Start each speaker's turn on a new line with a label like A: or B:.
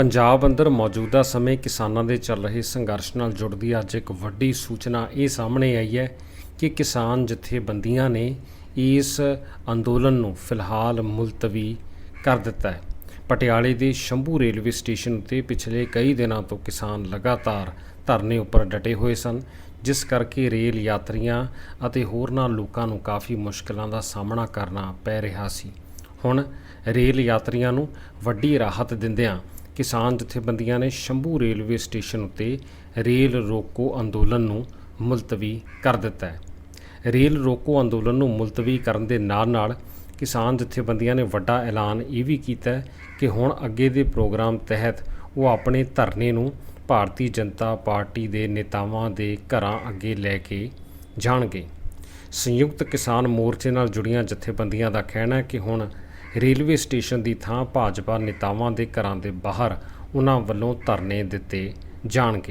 A: ਪੰਜਾਬ ਅੰਦਰ ਮੌਜੂਦਾ ਸਮੇਂ ਕਿਸਾਨਾਂ ਦੇ ਚੱਲ ਰਹੇ ਸੰਘਰਸ਼ ਨਾਲ ਜੁੜਦੀ ਅੱਜ ਇੱਕ ਵੱਡੀ ਸੂਚਨਾ ਇਹ ਸਾਹਮਣੇ ਆਈ ਹੈ ਕਿ ਕਿਸਾਨ ਜਥੇਬੰਦੀਆਂ ਨੇ ਇਸ ਅੰਦੋਲਨ ਨੂੰ ਫਿਲਹਾਲ ਮੁਲਤਵੀ ਕਰ ਦਿੱਤਾ ਹੈ। ਪਟਿਆਲੇ ਦੇ ਸ਼ੰਭੂ ਰੇਲਵੇ ਸਟੇਸ਼ਨ ਉੱਤੇ ਪਿਛਲੇ ਕਈ ਦਿਨਾਂ ਤੋਂ ਕਿਸਾਨ ਲਗਾਤਾਰ ਧਰਨੇ ਉੱਪਰ ਡਟੇ ਹੋਏ ਸਨ, ਜਿਸ ਕਰਕੇ ਰੇਲ ਯਾਤਰੀਆਂ ਅਤੇ ਹੋਰਨਾਂ ਲੋਕਾਂ ਨੂੰ ਕਾਫੀ ਮੁਸ਼ਕਲਾਂ ਦਾ ਸਾਹਮਣਾ ਕਰਨਾ ਪੈ ਰਿਹਾ ਸੀ। ਹੁਣ ਰੇਲ ਯਾਤਰੀਆਂ ਨੂੰ ਵੱਡੀ ਰਾਹਤ ਦਿੰਦਿਆਂ ਕਿਸਾਨ ਜਥੇਬੰਦੀਆਂ ਨੇ ਸ਼ੰਭੂ ਰੇਲਵੇ ਸਟੇਸ਼ਨ ਉੱਤੇ ਰੇਲ ਰੋਕੋ ਅੰਦੋਲਨ ਨੂੰ ਮੁਲਤਵੀ ਕਰ ਦਿੱਤਾ ਹੈ। ਰੇਲ ਰੋਕੋ ਅੰਦੋਲਨ ਨੂੰ ਮੁਲਤਵੀ ਕਰਨ ਦੇ ਨਾਲ-ਨਾਲ ਕਿਸਾਨ ਜਥੇਬੰਦੀਆਂ ਨੇ ਵੱਡਾ ਐਲਾਨ ਇਹ ਵੀ ਕੀਤਾ ਕਿ ਹੁਣ ਅੱਗੇ ਦੇ ਪ੍ਰੋਗਰਾਮ ਤਹਿਤ ਉਹ ਆਪਣੇ ਧਰਨੇ ਨੂੰ ਭਾਰਤੀ ਜਨਤਾ ਪਾਰਟੀ ਦੇ ਨੇਤਾਵਾਂ ਦੇ ਘਰਾਂ ਅੱਗੇ ਲੈ ਕੇ ਜਾਣਗੇ। ਸੰਯੁਕਤ ਕਿਸਾਨ ਮੋਰਚੇ ਨਾਲ ਜੁੜੀਆਂ ਜਥੇਬੰਦੀਆਂ ਦਾ ਕਹਿਣਾ ਹੈ ਕਿ ਹੁਣ ਰੇਲਵੇ ਸਟੇਸ਼ਨ ਦੀ ਥਾਂ ਭਾਜਪਾ ਨੇਤਾਵਾਂ ਦੇ ਘਰਾਂ ਦੇ ਬਾਹਰ ਉਨ੍ਹਾਂ ਵੱਲੋਂ ਧਰਨੇ ਦਿੱਤੇ ਜਾਣਗੇ।